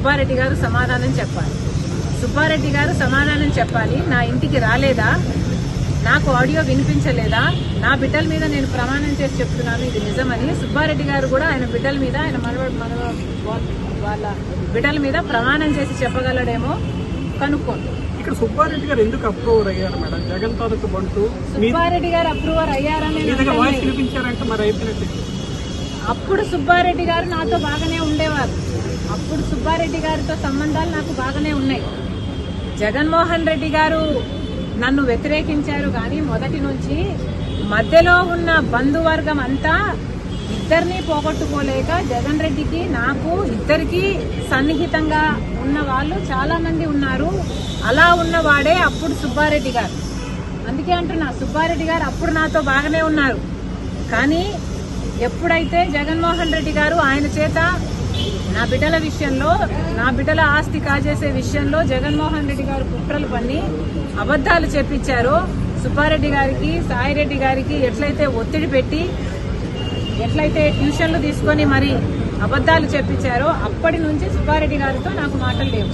సుబ్బారెడ్డి గారు సమాధానం చెప్పాలి. సుబ్బారెడ్డి గారు సమాధానం చెప్పాలి. నా ఇంటికి రాలేదా? నాకు ఆడియో వినిపించలేదా? నా బిడ్డల మీద నేను ప్రమాణం చేసి చెప్తున్నాను. ఇది నిజమని సుబ్బారెడ్డి గారు కూడా ఆయన బిడ్డల మీద ఆయన మనవ మనవ వాళ్ళ బిడ్డల మీద ప్రమాణం చేసి చెప్పగలడేమో కనుక్కోండి. ఇక్కడ సుబ్బారెడ్డి గారు ఎందుకు అప్రూవర్ అయ్యారు మేడం? జగన్ తాలూకు బంటూ. సుబ్బారెడ్డి గారు అప్రూవర్ అయ్యారని వినిపించారంటే మరి అయిపోయినట్టు. అప్పుడు సుబ్బారెడ్డి గారు నాతో బాగానే ఉండేవారు. అప్పుడు సుబ్బారెడ్డి గారితో సంబంధాలు నాకు బాగానే ఉన్నాయి. జగన్మోహన్ రెడ్డి గారు నన్ను వ్యతిరేకించారు కానీ మొదటి నుంచి మధ్యలో ఉన్న బంధువర్గం అంతా ఇద్దరిని పోగొట్టుకోలేక జగన్ రెడ్డికి నాకు ఇద్దరికి సన్నిహితంగా ఉన్న వాళ్ళు చాలా మంది ఉన్నారు. అలా ఉన్నవాడే అప్పుడు సుబ్బారెడ్డి గారు. అందుకే అంటున్నా సుబ్బారెడ్డి గారు అప్పుడు నాతో బాగానే ఉన్నారు. కానీ ఎప్పుడైతే జగన్మోహన్ రెడ్డి గారు ఆయన చేత నా బిడ్డల విషయంలో నా బిడ్డల ఆస్తి కాజేసే విషయంలో జగన్మోహన్ రెడ్డి గారు కుట్రలు పన్ని అబద్ధాలు చెప్పించారో. సుబ్బారెడ్డి గారికి సాయిరెడ్డి గారికి ఎట్లయితే ఒత్తిడి పెట్టి ఎట్లయితే ట్యూషన్లు తీసుకొని మరి అబద్ధాలు చెప్పించారో అప్పటి నుంచి సుబ్బారెడ్డి గారితో నాకు మాటలు లేవు.